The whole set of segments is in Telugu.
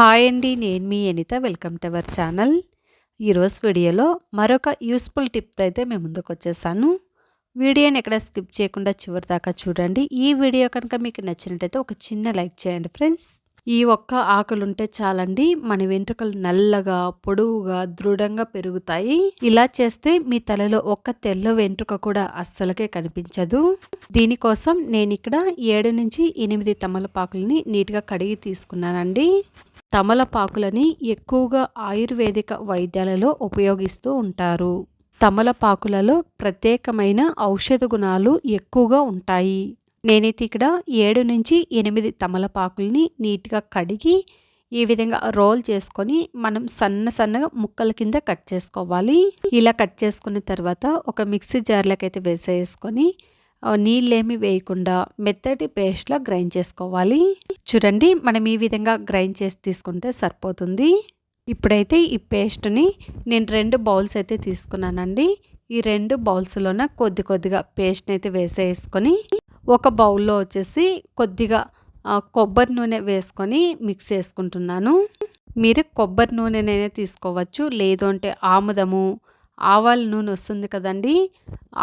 హాయ్ అండి నేను మీ Anitha. Welcome to our channel. ఈరోజు వీడియోలో మరొక యూస్ఫుల్ టిప్తో అయితే మేము ముందుకు వచ్చేసాను. వీడియోని ఎక్కడ స్కిప్ చేయకుండా చివరి దాకా చూడండి. ఈ వీడియో కనుక మీకు నచ్చినట్టయితే ఒక చిన్న లైక్ చేయండి ఫ్రెండ్స్. ఈ ఒక్క ఆకులు ఉంటే చాలండి మన వెంట్రుకలు నల్లగా పొడవుగా దృఢంగా పెరుగుతాయి. ఇలా చేస్తే మీ తలలో ఒక్క తెల్ల వెంట్రుక కూడా అస్సలకే కనిపించదు. దీనికోసం నేను ఇక్కడ ఏడు నుంచి ఎనిమిది తమలపాకులని నీట్గా కడిగి తీసుకున్నానండి. తమలపాకులని ఎక్కువగా ఆయుర్వేదిక వైద్యాలలో ఉపయోగిస్తూ ఉంటారు. తమలపాకులలో ప్రత్యేకమైన ఔషధ గుణాలు ఎక్కువగా ఉంటాయి. నేనైతే ఇక్కడ ఏడు నుంచి ఎనిమిది తమలపాకుల్ని నీట్గా కడిగి ఈ విధంగా రోల్ చేసుకొని మనం సన్న సన్నగా ముక్కల కింద కట్ చేసుకోవాలి. ఇలా కట్ చేసుకున్న తర్వాత ఒక మిక్సీ జార్లకైతే వేసేసుకొని నీళ్ళేమి వేయకుండా మెత్తటి పేస్ట్లా గ్రైండ్ చేసుకోవాలి. చూడండి మనం ఈ విధంగా గ్రైండ్ చేసి తీసుకుంటే సరిపోతుంది. ఇప్పుడైతే ఈ పేస్ట్ని నేను రెండు బౌల్స్ అయితే తీసుకున్నానండి. ఈ రెండు బౌల్స్లోన కొద్ది కొద్దిగా పేస్ట్ని అయితే వేసేసుకొని ఒక బౌల్లో వచ్చేసి కొద్దిగా కొబ్బరి నూనె వేసుకొని మిక్స్ చేసుకుంటున్నాను. మీరు కొబ్బరి నూనెనైనా తీసుకోవచ్చు లేదు అంటే ఆముదము ఆవాల నూనె వస్తుంది కదండి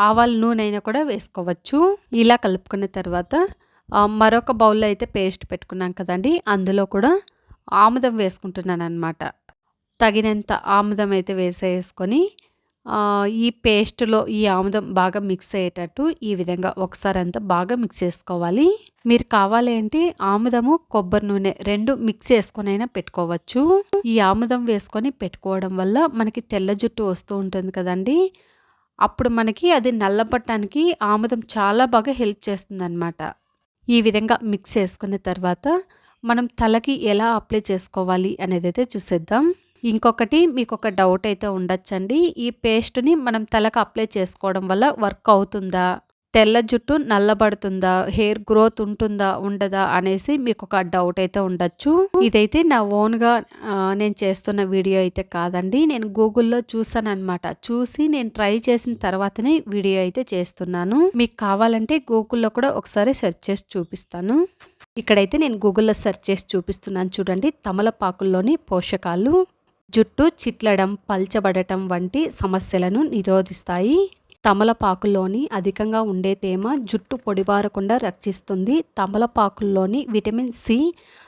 ఆవాల నూనె అయినా కూడా వేసుకోవచ్చు. ఇలా కలుపుకున్న తర్వాత మరొక బౌల్లో అయితే పేస్ట్ పెట్టుకున్నాం కదండి అందులో కూడా ఆముదం వేసుకుంటున్నాను అనమాట తగినంత ఆముదం అయితే వేసేసుకొని ఈ పేస్ట్లో ఈ ఆముదం బాగా మిక్స్ అయ్యేటట్టు ఈ విధంగా ఒకసారి అంతా బాగా మిక్స్ చేసుకోవాలి. మీరు కావాలి అంటే ఆముదము కొబ్బరి నూనె రెండు మిక్స్ చేసుకొని అయినా పెట్టుకోవచ్చు. ఈ ఆముదం వేసుకొని పెట్టుకోవడం వల్ల మనకి తెల్ల జుట్టు వస్తూ ఉంటుంది కదండి. అప్పుడు మనకి అది నల్లపట్టడానికి ఆముదం చాలా బాగా హెల్ప్ చేస్తుందన్నమాట. ఈ విధంగా మిక్స్ చేసుకున్న తర్వాత మనం తలకి ఎలా అప్లై చేసుకోవాలి అనేది అయితే చూసేద్దాం. ఇంకొకటి మీకు ఒక డౌట్ అయితే ఉండొచ్చండి. ఈ పేస్ట్ని మనం తలకు అప్లై చేసుకోవడం వల్ల వర్క్ అవుతుందా? తెల్ల జుట్టు నల్లబడుతుందా? హెయిర్ గ్రోత్ ఉంటుందా? ఉండదా? అనేసి మీకు ఒక డౌట్ అయితే ఉండొచ్చు. ఇదైతే నా ఓన్గా నేను చేస్తున్న వీడియో అయితే కాదండి. నేను గూగుల్లో చూసాను అనమాట చూసి నేను ట్రై చేసిన తర్వాతనే వీడియో అయితే చేస్తున్నాను. మీకు కావాలంటే గూగుల్లో కూడా ఒకసారి సెర్చ్ చేసి చూపిస్తాను. ఇక్కడైతే నేను గూగుల్లో సెర్చ్ చేసి చూపిస్తున్నాను చూడండి. తమలపాకుల్లోని పోషకాలు. జుట్టు చిట్లడం పల్చబడటం వంటి సమస్యలను నిరోధిస్తాయి. తమలపాకుల్లోని అధికంగా ఉండే తేమ జుట్టు పొడిబారకుండా రక్షిస్తుంది. తమలపాకుల్లోని విటమిన్ సి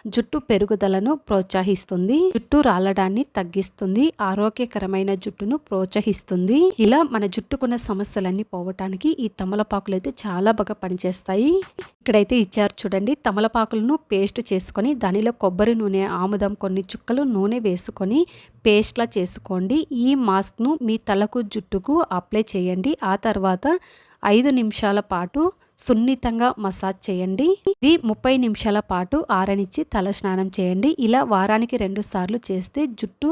జుట్టు పెరుగుదలను ప్రోత్సహిస్తుంది. జుట్టు రాలడాన్ని తగ్గిస్తుంది. ఆరోగ్యకరమైన జుట్టును ప్రోత్సహిస్తుంది. ఇలా మన జుట్టుకున్న సమస్యలన్నీ పోవటానికి ఈ తమలపాకులు అయితే చాలా బాగా పనిచేస్తాయి. ఇక్కడైతే ఇచ్చారు చూడండి. తమలపాకులను పేస్ట్ చేసుకొని దానిలో కొబ్బరి నూనె ఆముదం కొన్ని చుక్కలు నూనె వేసుకొని పేస్ట్లా చేసుకోండి. ఈ మాస్క్ను మీ తలకు జుట్టుకు అప్లై చేయండి. ఆ తర్వాత ఐదు నిమిషాల పాటు సున్నితంగా మసాజ్ చేయండి. ఇది ముప్పై నిమిషాల పాటు ఆరనిచ్చి తల స్నానం చేయండి. ఇలా వారానికి రెండు సార్లు చేస్తే జుట్టు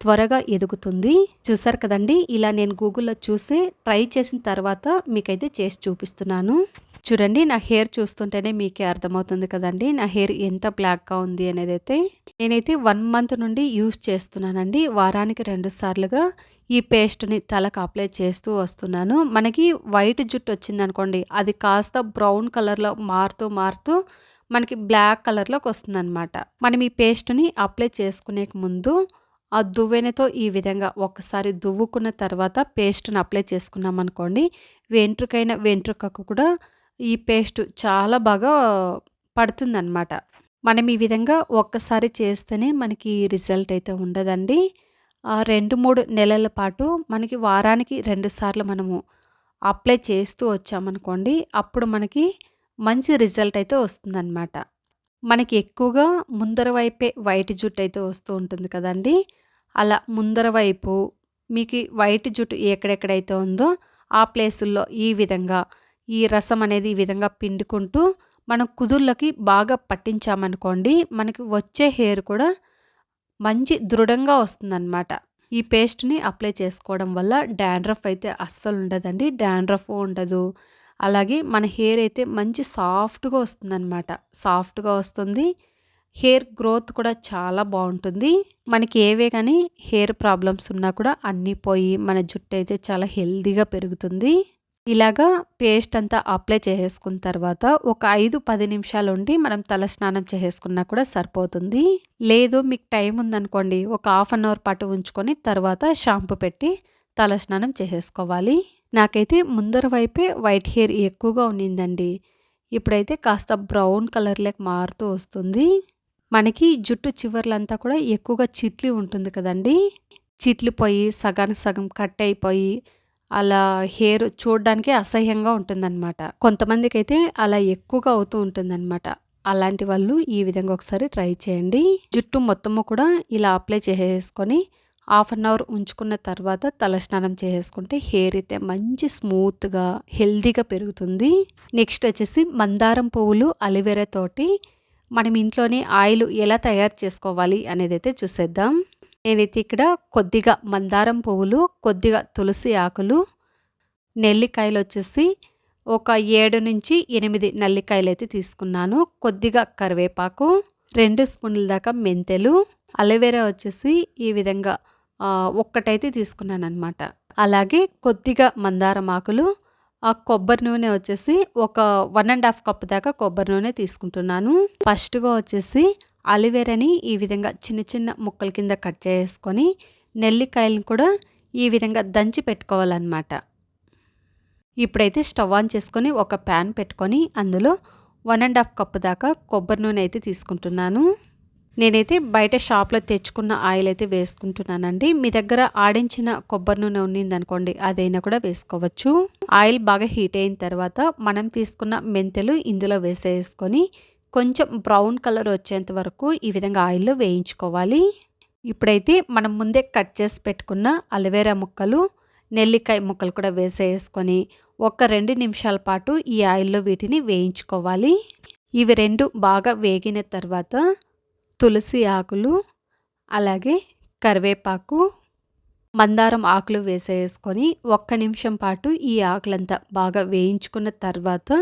త్వరగా ఎదుగుతుంది. చూసారు కదండి? ఇలా నేను గూగుల్లో చూసి ట్రై చేసిన తర్వాత మీకైతే చేసి చూపిస్తున్నాను. చూడండి నా హెయిర్ చూస్తుంటేనే మీకే అర్థమవుతుంది కదండి. నా హెయిర్ ఎంత బ్లాక్గా ఉంది అనేది అయితే నేనైతే వన్ మంత్ నుండి యూజ్ చేస్తున్నానండి. వారానికి రెండు సార్లుగా ఈ పేస్ట్ని తలకు అప్లై చేస్తూ వస్తున్నాను. మనకి వైట్ జుట్టు వచ్చింది అనుకోండి అది కాస్త బ్రౌన్ కలర్లో మారుతూ మారుతూ మనకి బ్లాక్ కలర్లోకి వస్తుంది అనమాట మనం ఈ పేస్ట్ని అప్లై చేసుకునే ముందు ఆ దువ్వెనతో ఈ విధంగా ఒక్కసారి దువ్వుకున్న తర్వాత పేస్ట్ని అప్లై చేసుకున్నాం అనుకోండి వెంట్రుకైన వెంట్రుకకు కూడా ఈ పేస్ట్ చాలా బాగా పడుతుందన్నమాట. మనం ఈ విధంగా ఒక్కసారి చేస్తేనే మనకి రిజల్ట్ అయితే ఉండదండి. రెండు మూడు నెలల పాటు మనకి వారానికి రెండు సార్లు మనము అప్లై చేస్తూ వచ్చామనుకోండి అప్పుడు మనకి మంచి రిజల్ట్ అయితే వస్తుందన్నమాట. మనకి ఎక్కువగా ముందర వైపే వైట్ జుట్టు అయితే వస్తూ ఉంటుంది కదండి. అలా ముందర వైపు మీకు వైట్ జుట్టు ఎక్కడెక్కడైతే ఉందో ఆ ప్లేసుల్లో ఈ విధంగా ఈ రసం అనేది ఈ విధంగా పిండుకుంటూ మనం కుదుర్లకి బాగా పట్టించామనుకోండి మనకి వచ్చే హెయిర్ కూడా మంచి దృఢంగా వస్తుందన్నమాట. ఈ పేస్ట్ని అప్లై చేసుకోవడం వల్ల డాండ్రఫ్ అయితే అస్సలు ఉండదండి. డాండ్రఫ్ ఉండదు. అలాగే మన హెయిర్ అయితే మంచి సాఫ్ట్గా వస్తుందన్నమాట. సాఫ్ట్గా వస్తుంది. హెయిర్ గ్రోత్ కూడా చాలా బాగుంటుంది. మనకి ఏవే కానీ హెయిర్ ప్రాబ్లమ్స్ ఉన్నా కూడా అన్నీ పోయి మన జుట్టు అయితే చాలా హెల్దీగా పెరుగుతుంది. ఇలాగా పేస్ట్ అంతా అప్లై చేసేసుకున్న తర్వాత ఒక ఐదు పది నిమిషాలు ఉండి మనం తల స్నానం చేసేసుకున్నా కూడా సరిపోతుంది. లేదు మీకు టైం ఉందనుకోండి ఒక హాఫ్ అన్ అవర్ పాటు ఉంచుకొని తర్వాత షాంపూ పెట్టి తల స్నానం చేసేసుకోవాలి. నాకైతే ముందర వైపే వైట్ హెయిర్ ఎక్కువగా ఉన్నిందండి. ఇప్పుడైతే కాస్త బ్రౌన్ కలర్లోకి మారుతూ వస్తుంది. మనకి జుట్టు చివర్లంతా కూడా ఎక్కువగా చిట్లి ఉంటుంది కదండి. చిట్లిపోయి సగానికి సగం కట్ అయిపోయి అలా హెయిర్ చూడడానికి అసహ్యంగా ఉంటుందన్నమాట. కొంతమందికి అయితే అలా ఎక్కువగా అవుతూ ఉంటుందన్నమాట. అలాంటి వాళ్ళు ఈ విధంగా ఒకసారి ట్రై చేయండి. జుట్టు మొత్తము కూడా ఇలా అప్లై చేసేసుకొని హాఫ్ అన్ అవర్ ఉంచుకున్న తర్వాత తలస్నానం చేసేసుకుంటే హెయిర్ అయితే మంచి స్మూత్గా హెల్దీగా పెరుగుతుంది. నెక్స్ట్ వచ్చేసి మందారం పువ్వులు అలివెరా తోటి మనం ఇంట్లోనే ఆయిల్ ఎలా తయారు చేసుకోవాలి అనేది అయితే చూసేద్దాం. నేనైతే ఇక్కడ కొద్దిగా మందారం పువ్వులు కొద్దిగా తులసి ఆకులు నెల్లికాయలు వచ్చేసి ఒక ఏడు నుంచి ఎనిమిది నల్లికాయలు అయితే తీసుకున్నాను. కొద్దిగా కరివేపాకు రెండు స్పూన్ల దాకా మెంతెలు అలోవెరా వచ్చేసి ఈ విధంగా ఒక్కటైతే తీసుకున్నాను అనమాట అలాగే కొద్దిగా మందారం ఆకులు ఆ కొబ్బరి నూనె వచ్చేసి ఒక వన్ అండ్ హాఫ్ కప్ దాకా కొబ్బరి నూనె తీసుకుంటున్నాను. ఫస్ట్గా వచ్చేసి అలివేరాని ఈ విధంగా చిన్న చిన్న ముక్కల కింద కట్ చేసుకొని నెల్లికాయలను కూడా ఈ విధంగా దంచి పెట్టుకోవాలన్నమాట. ఇప్పుడైతే స్టవ్ ఆన్ చేసుకొని ఒక ప్యాన్ పెట్టుకొని అందులో వన్ అండ్ హాఫ్ కప్ దాకా కొబ్బరి నూనె అయితే తీసుకుంటున్నాను. నేనైతే బయట షాప్లో తెచ్చుకున్న ఆయిల్ అయితే వేసుకుంటున్నానండి. మీ దగ్గర ఆడించిన కొబ్బరి నూనె ఉన్నిందనుకోండి అదైనా కూడా వేసుకోవచ్చు. ఆయిల్ బాగా హీట్ అయిన తర్వాత మనం తీసుకున్న మెంతెలు ఇందులో వేసేసుకొని కొంచెం బ్రౌన్ కలర్ వచ్చేంత వరకు ఈ విధంగా ఆయిల్లో వేయించుకోవాలి. ఇప్పుడైతే మనం ముందే కట్ చేసి పెట్టుకున్న అలవేరా ముక్కలు నెల్లికాయ ముక్కలు కూడా వేసేసుకొని ఒక రెండు నిమిషాల పాటు ఈ ఆయిల్లో వీటిని వేయించుకోవాలి. ఇవి రెండు బాగా వేగిన తర్వాత తులసి ఆకులు అలాగే కరివేపాకు మందారం ఆకులు వేసేసుకొని ఒక్క నిమిషం పాటు ఈ ఆకులంతా బాగా వేయించుకున్న తర్వాత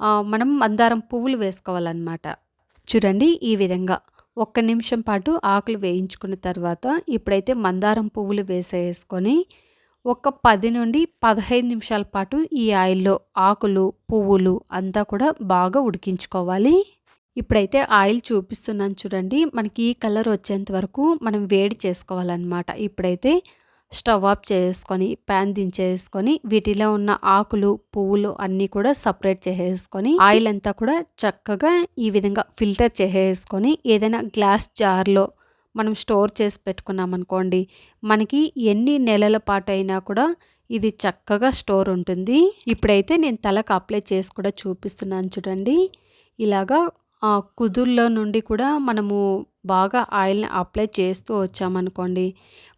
మనం మందారం పువ్వులు వేసుకోవాలన్నమాట. చూడండి ఈ విధంగా ఒక్క నిమిషం పాటు ఆకులు వేయించుకున్న తర్వాత ఇప్పుడైతే మందారం పువ్వులు వేసేసుకొని ఒక పది నుండి పదహైదు నిమిషాల పాటు ఈ ఆయిల్లో ఆకులు పువ్వులు అంతా కూడా బాగా ఉడికించుకోవాలి. ఇప్పుడైతే ఆయిల్ చూపిస్తున్నాను చూడండి. మనకి ఈ కలర్ వచ్చేంత వరకు మనం వేడి చేసుకోవాలన్నమాట. ఇప్పుడైతే స్టవ్ ఆఫ్ చేసుకొని ప్యాన్ దించేసుకొని వీటిలో ఉన్న ఆకులు పువ్వులు అన్నీ కూడా సపరేట్ చేసేసుకొని ఆయిల్ అంతా కూడా చక్కగా ఈ విధంగా ఫిల్టర్ చేసేసుకొని ఏదైనా గ్లాస్ జార్లో మనం స్టోర్ చేసి పెట్టుకున్నాం అనుకోండి మనకి ఎన్ని నెలల పాటు అయినా కూడా ఇది చక్కగా స్టోర్ ఉంటుంది. ఇప్పుడైతే నేను తలకు అప్లై చేసి కూడా చూపిస్తున్నాను చూడండి. ఇలాగా కుదుల్లో నుండి కూడా మనము బాగా ఆయిల్ని అప్లై చేస్తూ వచ్చామనుకోండి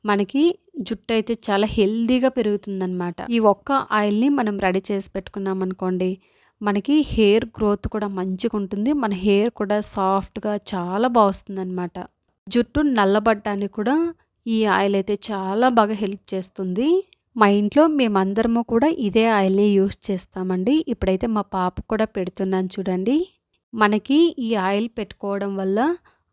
మనకి జుట్టు అయితే చాలా హెల్దీగా పెరుగుతుందనమాట ఈ ఒక్క ఆయిల్ని మనం రెడీ చేసి పెట్టుకున్నాం అనుకోండి మనకి హెయిర్ గ్రోత్ కూడా మంచిగా ఉంటుంది మన హెయిర్ కూడా సాఫ్ట్గా చాలా బాగుస్తుంది అనమాట జుట్టు నల్లబడ్డానికి కూడా ఈ ఆయిల్ అయితే చాలా బాగా హెల్ప్ చేస్తుంది. మా ఇంట్లో మేమందరము కూడా ఇదే ఆయిల్ని యూస్ చేస్తామండి. ఇప్పుడైతే మా పాప కూడా పెడుతున్నాను చూడండి. మనకి ఈ ఆయిల్ పెట్టుకోవడం వల్ల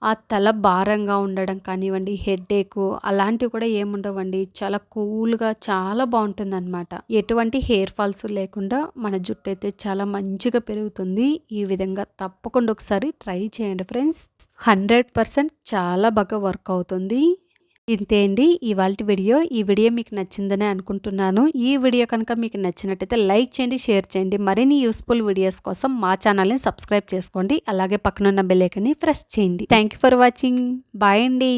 ఆ తల భారంగా ఉండడం కానివ్వండి హెడేక్ అలాంటివి కూడా ఏముండవండి. చాలా కూల్గా చాలా బాగుంటుందన్నమాట. ఎటువంటి హెయిర్ ఫాల్స్ లేకుండా మన జుట్టు అయితే చాలా మంచిగా పెరుగుతుంది. ఈ విధంగా తప్పకుండా ఒకసారి ట్రై చేయండి ఫ్రెండ్స్. హండ్రెడ్ పర్సెంట్ చాలా బాగా వర్క్ అవుతుంది. ఇంతే అండి. ఇవాళ వీడియో ఈ వీడియో మీకు నచ్చిందని అనుకుంటున్నాను. ఈ వీడియో కనుక మీకు నచ్చినట్టయితే లైక్ చేయండి షేర్ చేయండి. మరిన్ని యూస్ఫుల్ వీడియోస్ కోసం మా ఛానల్ని సబ్స్క్రైబ్ చేసుకోండి. అలాగే పక్కనున్న బెల్లైకన్ని ప్రెస్ చేయండి. Thank for watching. బాయ్ అండి.